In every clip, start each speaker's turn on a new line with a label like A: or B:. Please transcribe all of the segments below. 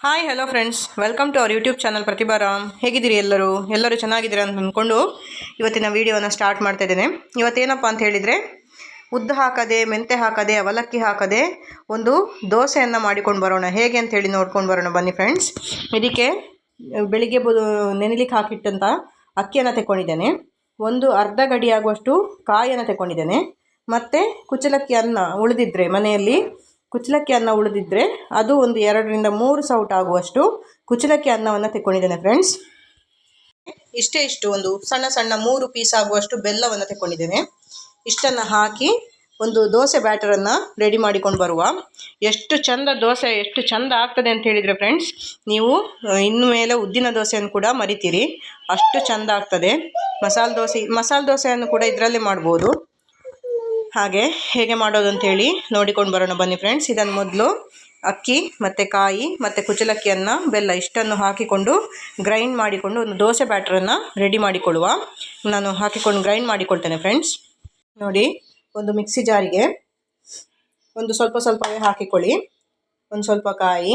A: Hi hello friends welcome to our YouTube channel Prathibha Ram ಹೇಗಿದ್ದೀರಿ ಎಲ್ಲರೂ? ಎಲ್ಲರೂ ಚೆನ್ನಾಗಿದ್ದೀರಾ ಅಂತ ಅಂದ್ಕೊಂಡು ಇವತ್ತಿನ ವೀಡಿಯೋನ ಸ್ಟಾರ್ಟ್ ಮಾಡ್ತಾ ಇದ್ದೇನೆ. ಇವತ್ತೇನಪ್ಪ ಅಂತ ಹೇಳಿದರೆ, ಉದ್ದ ಹಾಕದೆ, ಮೆಂತೆ ಹಾಕದೆ, ಅವಲಕ್ಕಿ ಹಾಕದೆ ಒಂದು ದೋಸೆಯನ್ನು ಮಾಡಿಕೊಂಡು ಬರೋಣ. ಹೇಗೆ ಅಂತ ಹೇಳಿ ನೋಡ್ಕೊಂಡು ಬರೋಣ ಬನ್ನಿ ಫ್ರೆಂಡ್ಸ್ ಇದಕ್ಕೆ ಬೆಳಿಗ್ಗೆ ನೆನೆಲಿಕ್ಕೆ ಹಾಕಿಟ್ಟಂಥ ಅಕ್ಕಿಯನ್ನು ತೆಕ್ಕೊಂಡಿದ್ದೇನೆ. ಒಂದು ಅರ್ಧ ಗಡಿಯಾಗುವಷ್ಟು ಕಾಯಿಯನ್ನು ತೆಕ್ಕೊಂಡಿದ್ದೇನೆ. ಮತ್ತು ಕುಚ್ಚಲಕ್ಕಿ ಅನ್ನ ಉಳಿದಿದ್ರೆ ಮನೆಯಲ್ಲಿ ಕುಚ್ಚಲಕ್ಕಿ ಅನ್ನ ಉಳಿದಿದ್ರೆ ಅದು ಒಂದು ಎರಡರಿಂದ ಮೂರು ಸೌಟ್ ಆಗುವಷ್ಟು ಕುಚ್ಚಲಕ್ಕಿ ಅನ್ನವನ್ನು ತೆಕ್ಕೊಂಡಿದ್ದೇನೆ ಫ್ರೆಂಡ್ಸ್ ಇಷ್ಟೇ ಇಷ್ಟು, ಒಂದು ಸಣ್ಣ ಸಣ್ಣ ಮೂರು ಪೀಸ್ ಆಗುವಷ್ಟು ಬೆಲ್ಲವನ್ನು ತೆಕ್ಕೊಂಡಿದ್ದೇನೆ. ಇಷ್ಟನ್ನು ಹಾಕಿ ಒಂದು ದೋಸೆ ಬ್ಯಾಟರನ್ನು ರೆಡಿ ಮಾಡಿಕೊಂಡು ಬರುವ. ಎಷ್ಟು ಚಂದ ದೋಸೆ, ಎಷ್ಟು ಚಂದ ಆಗ್ತದೆ ಅಂತ ಹೇಳಿದರೆ ಫ್ರೆಂಡ್ಸ್ ನೀವು ಇನ್ನು ಮೇಲೆ ಉದ್ದಿನ ದೋಸೆಯನ್ನು ಕೂಡ ಮರಿತೀರಿ. ಅಷ್ಟು ಚಂದ ಆಗ್ತದೆ. ಮಸಾಲೆ ದೋಸೆ, ಮಸಾಲೆ ದೋಸೆಯನ್ನು ಕೂಡ ಇದರಲ್ಲೇ ಮಾಡ್ಬೋದು. ಹಾಗೆ ಹೇಗೆ ಮಾಡೋದು ಅಂತೇಳಿ ನೋಡಿಕೊಂಡು ಬರೋಣ. ಬನ್ನಿ ಫ್ರೆಂಡ್ಸ್ ಇದನ್ನು ಮೊದಲು ಅಕ್ಕಿ, ಮತ್ತು ಕಾಯಿ, ಮತ್ತು ಕುಚಲಕ್ಕಿಯನ್ನು ಬೆಲ್ಲ ಇಷ್ಟನ್ನು ಹಾಕಿಕೊಂಡು ಗ್ರೈಂಡ್ ಮಾಡಿಕೊಂಡು ಒಂದು ದೋಸೆ ಬ್ಯಾಟ್ರನ್ನು ರೆಡಿ ಮಾಡಿಕೊಳ್ಳುವ. ನಾನು ಹಾಕಿಕೊಂಡು ಗ್ರೈಂಡ್ ಮಾಡಿಕೊಳ್ತೇನೆ ಫ್ರೆಂಡ್ಸ್ ನೋಡಿ, ಒಂದು ಮಿಕ್ಸಿ ಜಾರಿಗೆ ಒಂದು ಸ್ವಲ್ಪ ಸ್ವಲ್ಪವೇ ಹಾಕಿಕೊಳ್ಳಿ. ಒಂದು ಸ್ವಲ್ಪ ಕಾಯಿ,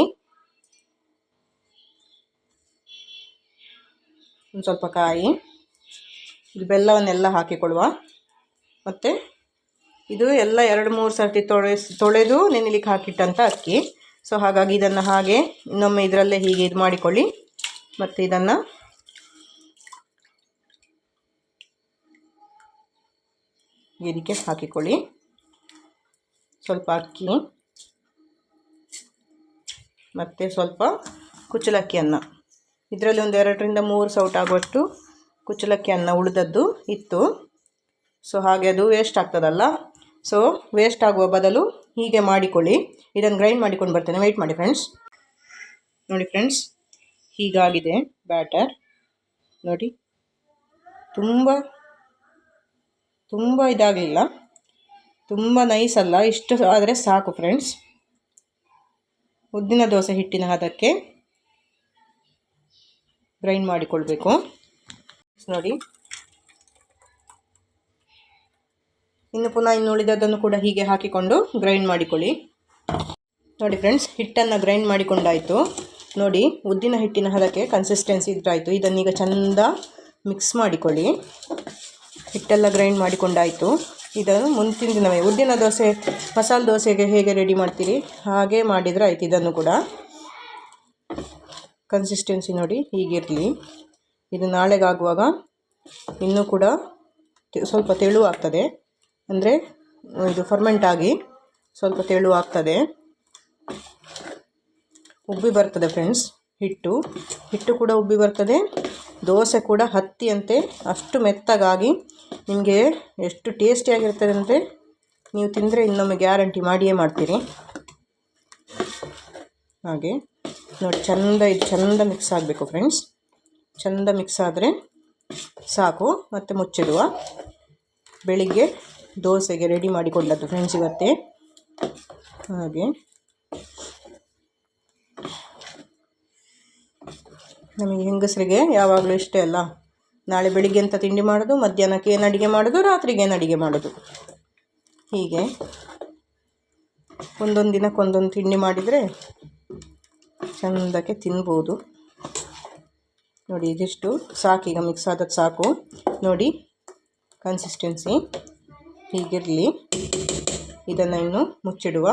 A: ಒಂದು ಸ್ವಲ್ಪ ಕಾಯಿ ಬೆಲ್ಲವನ್ನೆಲ್ಲ ಹಾಕಿಕೊಳ್ಳುವ. ಮತ್ತು ಇದು ಎಲ್ಲ ಎರಡು ಮೂರು ಸರ್ತಿ ತೊಳೆ ತೊಳೆದು ನೆನಲಿಕ್ಕೆ ಹಾಕಿಟ್ಟಂಥ ಅಕ್ಕಿ. ಸೊ ಹಾಗಾಗಿ ಇದನ್ನು ಹಾಗೆ ಇನ್ನೊಮ್ಮೆ ಇದರಲ್ಲೇ ಹೀಗೆ ಇದು ಮಾಡಿಕೊಳ್ಳಿ. ಮತ್ತು ಇದನ್ನು ಇದಕ್ಕೆ ಹಾಕಿಕೊಳ್ಳಿ. ಸ್ವಲ್ಪ ಅಕ್ಕಿ ಮತ್ತು ಸ್ವಲ್ಪ ಕುಚ್ಚಲಕ್ಕಿ ಅನ್ನ. ಇದರಲ್ಲಿ ಒಂದು ಎರಡರಿಂದ ಮೂರು ಸೌಟ್ ಆಗುವಷ್ಟು ಕುಚ್ಚಲಕ್ಕಿ ಅನ್ನ ಉಳಿದದ್ದು ಇತ್ತು. ಸೊ ಹಾಗೆ ಅದು ವೇಸ್ಟ್ ಆಗ್ತದಲ್ಲ. ಸೊ ವೇಸ್ಟ್ ಆಗುವ ಬದಲು ಹೀಗೆ ಮಾಡಿಕೊಳ್ಳಿ. ಇದನ್ನು ಗ್ರೈಂಡ್ ಮಾಡಿಕೊಂಡು ಬರ್ತೇನೆ. ವೆಯ್ಟ್ ಮಾಡಿ ಫ್ರೆಂಡ್ಸ್ ನೋಡಿ ಫ್ರೆಂಡ್ಸ್ ಹೀಗಾಗಿದೆ ಬ್ಯಾಟರ್ ನೋಡಿ, ತುಂಬ ತುಂಬ ಇದಾಗಲಿಲ್ಲ. ತುಂಬ ನೈಸ್ ಅಲ್ಲ. ಇಷ್ಟು ಆದರೆ ಸಾಕು ಫ್ರೆಂಡ್ಸ್ ಉದ್ದಿನ ದೋಸೆ ಹಿಟ್ಟಿನ ಹದಕ್ಕೆ ಗ್ರೈಂಡ್ ಮಾಡಿಕೊಳ್ಬೇಕು. ನೋಡಿ ಇನ್ನು ಪುನಃ ಇನ್ನು ಉಳಿದದನ್ನು ಕೂಡ ಹೀಗೆ ಹಾಕಿಕೊಂಡು ಗ್ರೈಂಡ್ ಮಾಡಿಕೊಳ್ಳಿ. ನೋಡಿ ಫ್ರೆಂಡ್ಸ್ ಹಿಟ್ಟನ್ನು ಗ್ರೈಂಡ್ ಮಾಡಿಕೊಂಡಾಯಿತು. ನೋಡಿ, ಉದ್ದಿನ ಹಿಟ್ಟಿನ ಹದಕ್ಕೆ ಕನ್ಸಿಸ್ಟೆನ್ಸಿ ಇದ್ರಾಯಿತು. ಇದನ್ನೀಗ ಚೆಂದ ಮಿಕ್ಸ್ ಮಾಡಿಕೊಳ್ಳಿ. ಹಿಟ್ಟೆಲ್ಲ ಗ್ರೈಂಡ್ ಮಾಡಿಕೊಂಡಾಯಿತು. ಇದನ್ನು ಮುಂದಿನ ದಿನವೇ, ಉದ್ದಿನ ದೋಸೆ, ಮಸಾಲೆ ದೋಸೆಗೆ ಹೇಗೆ ರೆಡಿ ಮಾಡ್ತೀರಿ, ಹಾಗೆ ಮಾಡಿದರೆ ಆಯ್ತು ಇದನ್ನು ಕೂಡ. ಕನ್ಸಿಸ್ಟೆನ್ಸಿ ನೋಡಿ ಹೀಗಿರಲಿ. ಇದು ನಾಳೆಗಾಗುವಾಗ ಇನ್ನೂ ಕೂಡ ಸ್ವಲ್ಪ ತೆಳು ಆಗ್ತದೆ ಅಂದರೆ, ಇದು ಫರ್ಮೆಂಟ್ ಆಗಿ ಸ್ವಲ್ಪ ತೆಳು ಆಗ್ತದೆ. ಉಬ್ಬಿ ಬರ್ತದೆ ಫ್ರೆಂಡ್ಸ್ ಹಿಟ್ಟು. ಹಿಟ್ಟು ಕೂಡ ಉಬ್ಬಿ ಬರ್ತದೆ. ದೋಸೆ ಕೂಡ ಹತ್ತಿಯಂತೆ ಅಷ್ಟು ಮೆತ್ತಗಾಗಿ ನಿಮಗೆ ಎಷ್ಟು ಟೇಸ್ಟಿಯಾಗಿರ್ತದೆ ಅಂದರೆ, ನೀವು ತಿಂದರೆ ಇನ್ನೊಮ್ಮೆ ಗ್ಯಾರಂಟಿ ಮಾಡಿಯೇ ಮಾಡ್ತೀರಿ. ಹಾಗೆ, ನೋಡಿ, ಚಂದ, ಇದು ಚಂದ ಮಿಕ್ಸ್ ಆಗಬೇಕು ಫ್ರೆಂಡ್ಸ್ ಚಂದ ಮಿಕ್ಸ್ ಆದರೆ ಸಾಕು, ಮತ್ತು ಮುಚ್ಚಿಡುವ. ಬೆಳಿಗ್ಗೆ ದೋಸೆಗೆ ರೆಡಿ ಮಾಡಿಕೊಂಡದ್ದು ಫ್ರೆಂಡ್ಸ್ ಇವತ್ತೇ. ಹಾಗೆ. ನಮಗೆ ಹೆಂಗಸರಿಗೆ ಯಾವಾಗಲೂ ಇಷ್ಟೇ ಅಲ್ಲ. ನಾಳೆ ಬೆಳಿಗ್ಗೆ ಅಂತ ತಿಂಡಿ ಮಾಡೋದು, ಮಧ್ಯಾಹ್ನಕ್ಕೆ ಏನು ಅಡುಗೆ ಮಾಡೋದು, ರಾತ್ರಿಗೆ ಏನು ಅಡುಗೆ ಮಾಡೋದು. ಹೀಗೆ. ಒಂದೊಂದು ದಿನಕ್ಕೆ ಒಂದೊಂದು ತಿಂಡಿ ಮಾಡಿದರೆ ಚೆಂದಕ್ಕೆ ತಿನ್ಬೋದು. ನೋಡಿ, ಇದಿಷ್ಟು. ಸಾಕು ಈಗ ಮಿಕ್ಸ್ ಆದದ್ದು ಸಾಕು. ನೋಡಿ ಕನ್ಸಿಸ್ಟೆನ್ಸಿ ಹೀಗಿರಲಿ. ಇದನ್ನು ಇನ್ನು ಮುಚ್ಚಿಡುವ.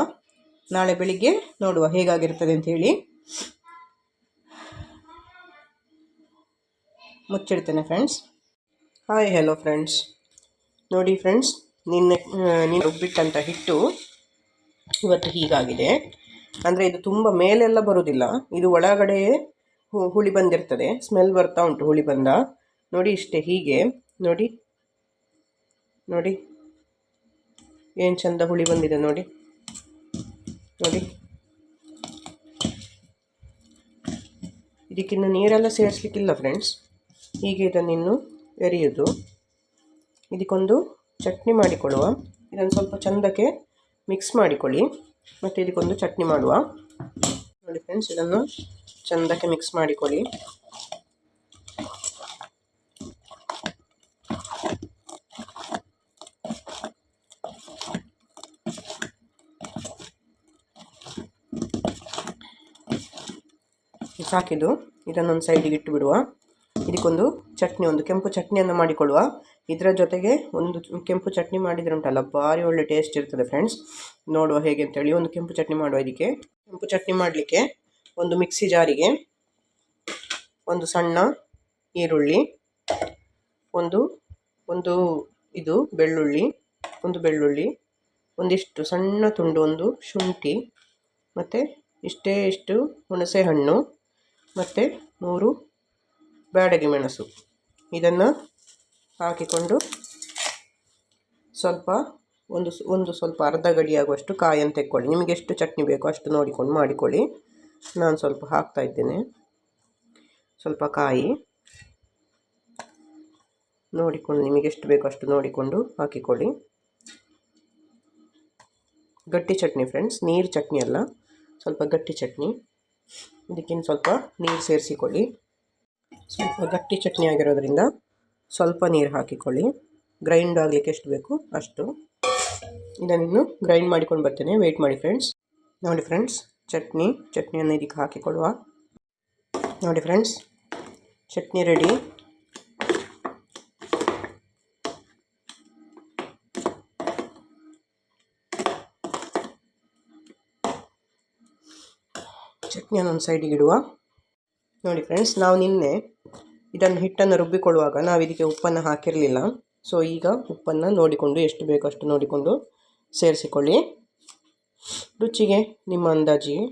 A: ನಾಳೆ ಬೆಳಿಗ್ಗೆ ನೋಡುವ ಹೇಗಾಗಿರ್ತದೆ ಅಂಥೇಳಿ ಮುಚ್ಚಿಡ್ತೇನೆ ಫ್ರೆಂಡ್ಸ್ ಹಾಯ್ ಹಲೋ ಫ್ರೆಂಡ್ಸ್ ನೋಡಿ ಫ್ರೆಂಡ್ಸ್ ನಿನ್ನೆ ನೀನು ರುಬ್ಬಿಟ್ಟಂಥ ಹಿಟ್ಟು ಇವತ್ತು ಹೀಗಾಗಿದೆ. ಅಂದರೆ ಇದು ತುಂಬ ಮೇಲೆಲ್ಲ ಬರೋದಿಲ್ಲ. ಇದು ಒಳಗಡೆ ಹುಳಿ ಬಂದಿರ್ತದೆ. ಸ್ಮೆಲ್ ಬರ್ತಾ ಉಂಟು ಹುಳಿ ಬಂದ. ನೋಡಿ ಇಷ್ಟೇ ಹೀಗೆ. ನೋಡಿ. ನೋಡಿ. ಏನು ಚಂದ ಹುಳಿ ಬಂದಿದೆ ನೋಡಿ. ನೋಡಿ. ಇದಕ್ಕಿನ್ನು ನೀರೆಲ್ಲ ಸೇರಿಸ್ಲಿಕ್ಕಿಲ್ಲ ಫ್ರೆಂಡ್ಸ್ ಹೀಗೆ ಇದನ್ನಿನ್ನು ಎರೆಯೋದು. ಇದಕ್ಕೊಂದು ಚಟ್ನಿ ಮಾಡಿಕೊಳ್ಳುವ. ಇದನ್ನು ಸ್ವಲ್ಪ ಚಂದಕ್ಕೆ ಮಿಕ್ಸ್ ಮಾಡಿಕೊಳ್ಳಿ. ಮತ್ತು ಇದಕ್ಕೊಂದು ಚಟ್ನಿ ಮಾಡುವ. ನೋಡಿ ಫ್ರೆಂಡ್ಸ್ ಇದನ್ನು ಚಂದಕ್ಕೆ ಮಿಕ್ಸ್ ಮಾಡಿಕೊಳ್ಳಿ. ಸಾಕಿದು ಇದನ್ನೊಂದು ಸೈಡಿಗೆ ಇಟ್ಟು ಬಿಡುವ ಇದಕ್ಕೊಂದು ಚಟ್ನಿ, ಒಂದು ಕೆಂಪು ಚಟ್ನಿಯನ್ನು ಮಾಡಿಕೊಳ್ಳುವ. ಇದರ ಜೊತೆಗೆ ಒಂದು ಕೆಂಪು ಚಟ್ನಿ ಮಾಡಿದರೆ ಉಂಟಲ್ಲ, ಭಾರಿ ಒಳ್ಳೆ ಟೇಸ್ಟ್ ಇರ್ತದೆ ಫ್ರೆಂಡ್ಸ್ ನೋಡುವ ಹೇಗೆ ಅಂತೇಳಿ ಒಂದು ಕೆಂಪು ಚಟ್ನಿ ಮಾಡುವ ಇದಕ್ಕೆ. ಕೆಂಪು ಚಟ್ನಿ ಮಾಡಲಿಕ್ಕೆ ಒಂದು ಮಿಕ್ಸಿ ಜಾರಿಗೆ ಒಂದು ಸಣ್ಣ ಈರುಳ್ಳಿ, ಒಂದು ಒಂದು ಇದು ಬೆಳ್ಳುಳ್ಳಿ, ಒಂದು ಬೆಳ್ಳುಳ್ಳಿ, ಒಂದಿಷ್ಟು ಸಣ್ಣ ತುಂಡು, ಒಂದು ಶುಂಠಿ, ಮತ್ತು ಇಷ್ಟೇ ಇಷ್ಟು ಹುಣಸೆ ಹಣ್ಣು ಮತ್ತು ಮೂರು ಬ್ಯಾಡಗಿ ಮೆಣಸು. ಇದನ್ನು ಹಾಕಿಕೊಂಡು ಸ್ವಲ್ಪ ಒಂದು ಒಂದು ಸ್ವಲ್ಪ ಅರ್ಧ ಗಡಿಯಾಗುವಷ್ಟು ಕಾಯನ್ನು ತೆಕ್ಕೊಳ್ಳಿ. ನಿಮಗೆ ಎಷ್ಟು ಚಟ್ನಿ ಬೇಕೋ ಅಷ್ಟು ನೋಡಿಕೊಂಡು ಮಾಡಿಕೊಳ್ಳಿ. ನಾನು ಸ್ವಲ್ಪ ಹಾಕ್ತಾ ಇದ್ದೇನೆ. ಸ್ವಲ್ಪ ಕಾಯಿ ನೋಡಿಕೊಂಡು ನಿಮಗೆ ಎಷ್ಟು ಬೇಕೋ ಅಷ್ಟು ನೋಡಿಕೊಂಡು ಹಾಕಿಕೊಳ್ಳಿ. ಗಟ್ಟಿ ಚಟ್ನಿ ಫ್ರೆಂಡ್ಸ್, ನೀರು ಚಟ್ನಿ ಅಲ್ಲ, ಸ್ವಲ್ಪ ಗಟ್ಟಿ ಚಟ್ನಿ. ಇದಕ್ಕಿಂತ ಸ್ವಲ್ಪ ನೀರು ಸೇರಿಸಿಕೊಳ್ಳಿ. ಸ್ವಲ್ಪ ಗಟ್ಟಿ ಚಟ್ನಿ ಆಗಿರೋದ್ರಿಂದ ಸ್ವಲ್ಪ ನೀರು ಹಾಕಿಕೊಳ್ಳಿ. ಗ್ರೈಂಡ್ ಆಗಲಿಕ್ಕೆ ಎಷ್ಟು ಬೇಕು ಅಷ್ಟು. ಇದನ್ನು ಗ್ರೈಂಡ್ ಮಾಡಿಕೊಂಡು ಬರ್ತೇನೆ. ವೆಯ್ಟ್ ಮಾಡಿ ಫ್ರೆಂಡ್ಸ್ ನೋಡಿ ಫ್ರೆಂಡ್ಸ್ ಚಟ್ನಿ, ಚಟ್ನಿಯನ್ನು ಇದಕ್ಕೆ ಹಾಕಿಕೊಳ್ಳುವ. ನೋಡಿ ಫ್ರೆಂಡ್ಸ್ ಚಟ್ನಿ ರೆಡಿ ಚಟ್ನಿಯನ್ನು ಒಂದು ಸೈಡಿಗೆ ಇಡುವ. ನೋಡಿ ಫ್ರೆಂಡ್ಸ್ ನಾವು ನಿನ್ನೆ ಇದನ್ನು ಹಿಟ್ಟನ್ನು ರುಬ್ಬಿಕೊಳ್ಳುವಾಗ ನಾವು ಇದಕ್ಕೆ ಉಪ್ಪನ್ನು ಹಾಕಿರಲಿಲ್ಲ. ಸೊ ಈಗ ಉಪ್ಪನ್ನು ನೋಡಿಕೊಂಡು ಎಷ್ಟು ಬೇಕೋ ಅಷ್ಟು ನೋಡಿಕೊಂಡು ಸೇರಿಸಿಕೊಳ್ಳಿ. ರುಚಿಗೆ, ನಿಮ್ಮ ಅಂದಾಜಿಗೆ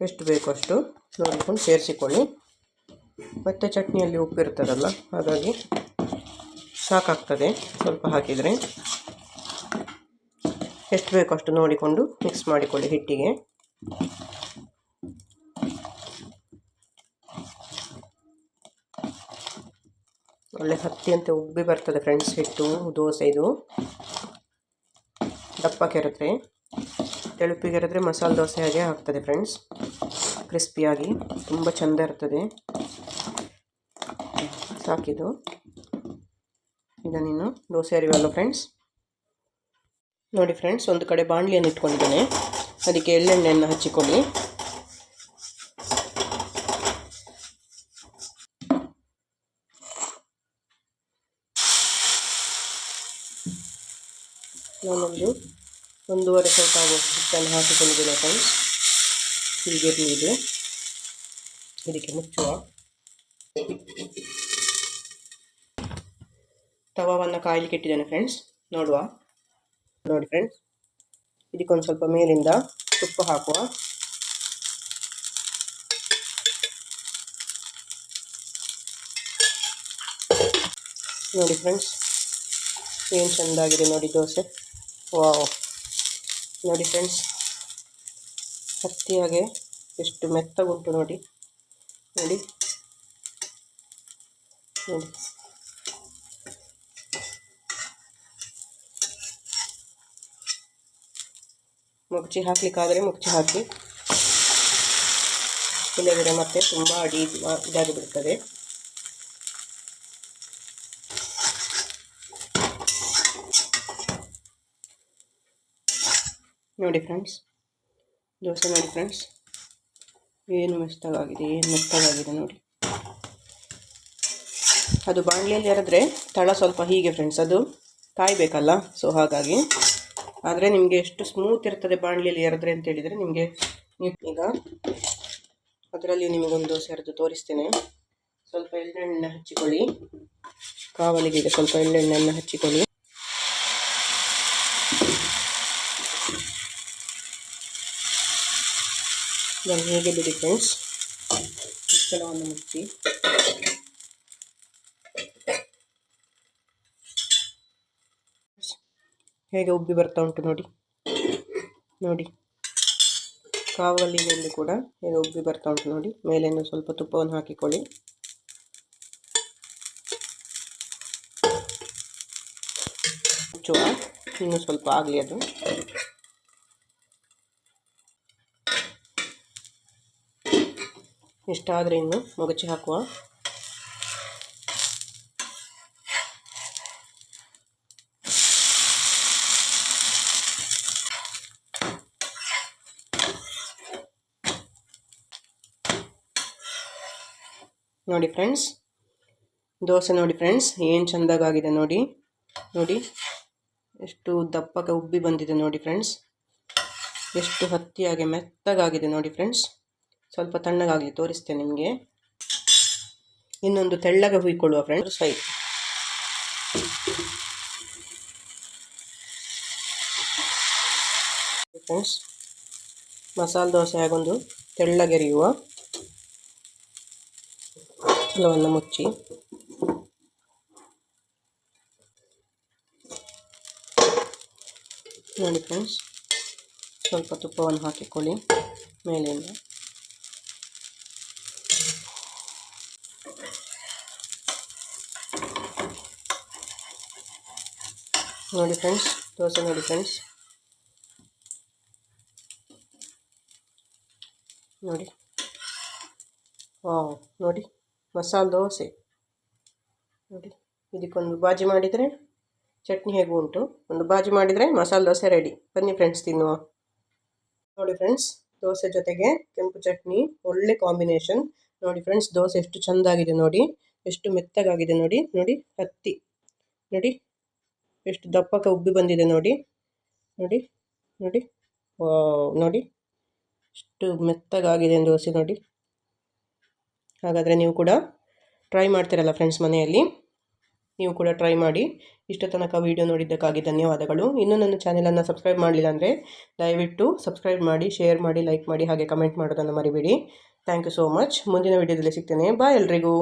A: ಎಷ್ಟು ಬೇಕೋ ಅಷ್ಟು ನೋಡಿಕೊಂಡು ಸೇರಿಸಿಕೊಳ್ಳಿ. ಮತ್ತು ಚಟ್ನಿಯಲ್ಲಿ ಉಪ್ಪಿರ್ತದಲ್ಲ ಹಾಗಾಗಿ ಸಾಕಾಗ್ತದೆ ಸ್ವಲ್ಪ ಹಾಕಿದರೆ. ಎಷ್ಟು ಬೇಕೋ ಅಷ್ಟು ನೋಡಿಕೊಂಡು ಮಿಕ್ಸ್ ಮಾಡಿಕೊಳ್ಳಿ ಹಿಟ್ಟಿಗೆ. ಒಳ್ಳೆ ಅಂತ ಉಬ್ಬಿ ಬರ್ತದೆ ಫ್ರೆಂಡ್ಸ್, ಹಿಟ್ಟು, ದೋಸೆ ಇದು. ದಪ್ಪ ಕೆರೆದ್ರೆ ತೆಳುಪಿಗೆರೆದ್ರೆ ಮಸಾಲೆ ದೋಸೆ ಹಾಗೆ ಆಗ್ತದೆ ಫ್ರೆಂಡ್ಸ್. ಕ್ರಿಸ್ಪಿಯಾಗಿ ತುಂಬ ಚೆಂದ ಇರ್ತದೆ. ಸಾಕಿದು ಈಗ ನೀನು ದೋಸೆ ಅರಿವಲ್ಲ ಫ್ರೆಂಡ್ಸ್. ನೋಡಿ ಫ್ರೆಂಡ್ಸ್, ಒಂದು ಕಡೆ ಬಾಣಲಿಯನ್ನು ಇಟ್ಕೊಂಡಿದ್ದೇನೆ. ಅದಕ್ಕೆ ಎಳ್ಳೆಣ್ಣೆಯನ್ನು ಹಚ್ಚಿಕೊಳ್ಳಿ. ನಾನೊಂದು ಒಂದೂವರೆ ಸ್ವಲ್ಪ ಆಗುವಷ್ಟು ಹಿಟ್ಟನ್ನು ಹಾಕಿಕೊಂಡಿದ್ದೇನೆ ಫ್ರೆಂಡ್ಸ್ ಹೀಗೆ ಇದು ಇದಕ್ಕೆ ಮುಚ್ಚುವ. ತವವನ್ನು ಕಾಯಲಿಕ್ಕೆ ಇಟ್ಟಿದ್ದೇನೆ ಫ್ರೆಂಡ್ಸ್ ನೋಡುವ. ನೋಡಿ ಫ್ರೆಂಡ್ಸ್ ಇದಕ್ಕೊಂದು ಸ್ವಲ್ಪ ಮೇಲಿಂದ ತುಪ್ಪ ಹಾಕುವ. ನೋಡಿ ಫ್ರೆಂಡ್ಸ್ ಏನು ಚೆಂದಾಗಿದೆ ನೋಡಿ ದೋಸೆ. ವಾವ್. ನೋಡಿ ಫ್ರೆಂಡ್ಸ್ ಹತ್ತಿಯಾಗೆ ಎಷ್ಟು ಮೆತ್ತಗುಂಟು ನೋಡಿ. ನೋಡಿ. ನೋಡಿ. ಮುಗ್ಚಿ ಹಾಕ್ಲಿಕ್ಕಾದರೆ ಮುಗ್ಚಿ ಹಾಕಿ. ಇಲ್ಲದಿದ್ದರೆ ಮತ್ತೆ ತುಂಬ ಅಡಿ ಇದಾಗಿ ಬಿಡ್ತದೆ. ನೋಡಿ ಫ್ರೆಂಡ್ಸ್ ದೋಸೆ ನೋಡಿ ಫ್ರೆಂಡ್ಸ್ ಏನು ಮೆತ್ತಗಾಗಿದೆ ಏನು ಮೆತ್ತಗಾಗಿದೆ ನೋಡಿ. ಅದು ಬಾಣಲಿಯಲ್ಲಿ ಎರೆದ್ರೆ ತಳ ಸ್ವಲ್ಪ ಹೀಗೆ ಫ್ರೆಂಡ್ಸ್ ಅದು ಕಾಯಬೇಕಲ್ಲ? ಸೊ ಹಾಗಾಗಿ. ಆದರೆ ನಿಮಗೆ ಎಷ್ಟು ಸ್ಮೂತ್ ಇರ್ತದೆ ಬಾಣಲಿಯಲ್ಲಿ ಎರೆದ್ರೆ ಅಂತ ಹೇಳಿದರೆ ನಿಮಗೆ ಈಗ ಅದರಲ್ಲಿ ನಿಮಗೊಂದು ದೋಸೆ ಅರೆದು ತೋರಿಸ್ತೇನೆ. ಸ್ವಲ್ಪ ಎಳ್ಳೆಣ್ಣೆ ಹಚ್ಚಿಕೊಳ್ಳಿ. ಕಾವಲಿಗೆ ಸ್ವಲ್ಪ ಎಳ್ಳೆಣ್ಣೆಯನ್ನು ಹಚ್ಚಿಕೊಳ್ಳಿ. ಇದನ್ನು ಹೇಗೆ ಬಿಡಿ ಫ್ರೆಂಡ್ಸ್ ಮುಚ್ಚಳವನ್ನು ಮುಚ್ಚಿ ಹೇಗೆ ಉಬ್ಬಿ ಬರ್ತಾ ಉಂಟು ನೋಡಿ ನೋಡಿ ಕಾವಲಿನಲ್ಲಿ ಕೂಡ ಹೇಗೆ ಉಬ್ಬಿ ಬರ್ತಾ ಉಂಟು ನೋಡಿ ಮೇಲೆಯನ್ನು ಸ್ವಲ್ಪ ತುಪ್ಪವನ್ನು ಹಾಕಿಕೊಳ್ಳಿ ಮುಚ್ಚುವ ಇನ್ನೂ ಸ್ವಲ್ಪ ಆಗಲಿ ಅದು ಇಷ್ಟಾದರೆ ಇನ್ನು ಮಗುಚಿ ಹಾಕುವ. ನೋಡಿ ಫ್ರೆಂಡ್ಸ್, ದೋಸೆ ನೋಡಿ ಫ್ರೆಂಡ್ಸ್, ಏನು ಚೆಂದಾಗಿದೆ ನೋಡಿ. ನೋಡಿ, ಎಷ್ಟು ದಪ್ಪಗೆ ಉಬ್ಬಿ ಬಂದಿದೆ ನೋಡಿ ಫ್ರೆಂಡ್ಸ್. ಎಷ್ಟು ಹತ್ತಿಯಾಗಿ ಮೆತ್ತಗಾಗಿದೆ ನೋಡಿ ಫ್ರೆಂಡ್ಸ್. ಸ್ವಲ್ಪ ತಣ್ಣಗಾಗಲಿ ತೋರಿಸ್ತೇನೆ ನಿಮಗೆ. ಇನ್ನೊಂದು ತೆಳ್ಳಗೆ ಹುಯ್ಕೊಳ್ಳುವ friends fry friends masala dosa ಹಾಗೊಂದು ತೆಳ್ಳಗೆರಿಯುವ ಹಲವನ್ನು ಮುಚ್ಚಿ. ನೋಡಿ ಫ್ರೆಂಡ್ಸ್ ಸ್ವಲ್ಪ ತುಪ್ಪವನ್ನು ಹಾಕಿಕೊಳ್ಳಿ ಮೇಲಿಂದ. ನೋಡಿ ಫ್ರೆಂಡ್ಸ್, ದೋಸೆ ನೋಡಿ ಫ್ರೆಂಡ್ಸ್. ನೋಡಿ. ವಾವ್, ನೋಡಿ, ಮಸಾಲೆ ದೋಸೆ. ನೋಡಿ, ಇದಕ್ಕೊಂದು ಬಾಜಿ ಮಾಡಿದರೆ ಚಟ್ನಿ ಹೇಗೂ ಉಂಟು. ಒಂದು ಬಾಜಿ ಮಾಡಿದರೆ ಮಸಾಲೆ ದೋಸೆ ರೆಡಿ ಬನ್ನಿ ಫ್ರೆಂಡ್ಸ್, ತಿನ್ನುವ. ನೋಡಿ ಫ್ರೆಂಡ್ಸ್, ದೋಸೆ ಜೊತೆಗೆ ಕೆಂಪು ಚಟ್ನಿ, ಒಳ್ಳೆ ಕಾಂಬಿನೇಷನ್ ನೋಡಿ ಫ್ರೆಂಡ್ಸ್, ದೋಸೆ ಎಷ್ಟು ಚೆಂದಾಗಿದೆ ನೋಡಿ. ಎಷ್ಟು ಮೆತ್ತಗಾಗಿದೆ ನೋಡಿ. ನೋಡಿ, ಹತ್ತಿ. ನೋಡಿ ಎಷ್ಟು ದಪ್ಪಕ್ಕೆ ಉಬ್ಬಿ ಬಂದಿದೆ ನೋಡಿ. ನೋಡಿ ನೋಡಿ. ನೋಡಿ. ಎಷ್ಟು ಮೆತ್ತಗಾಗಿದೆ ದೋಸೆ ನೋಡಿ. ಹಾಗಾದರೆ ನೀವು ಕೂಡ ಟ್ರೈ ಮಾಡ್ತೀರಲ್ಲ ಫ್ರೆಂಡ್ಸ್ ಮನೆಯಲ್ಲಿ? ನೀವು ಕೂಡ ಟ್ರೈ ಮಾಡಿ. ಇಷ್ಟು ತನಕ ವೀಡಿಯೋ ನೋಡಿದ್ದಕ್ಕಾಗಿ ಧನ್ಯವಾದಗಳು. ಇನ್ನೂ ನನ್ನ ಚಾನೆಲನ್ನು ಸಬ್ಸ್ಕ್ರೈಬ್ ಮಾಡಲಿಲ್ಲ ಅಂದರೆ ದಯವಿಟ್ಟು ಸಬ್ಸ್ಕ್ರೈಬ್ ಮಾಡಿ ಶೇರ್ ಮಾಡಿ ಲೈಕ್ ಮಾಡಿ, ಹಾಗೆ ಕಮೆಂಟ್ ಮಾಡೋದನ್ನು ಮರಿಬೇಡಿ. ಥ್ಯಾಂಕ್ ಯು ಸೋ ಮಚ್ ಮುಂದಿನ ವೀಡಿಯೋದಲ್ಲಿ ಸಿಗ್ತೇನೆ. ಬಾಯ್ ಎಲ್ರಿಗೂ.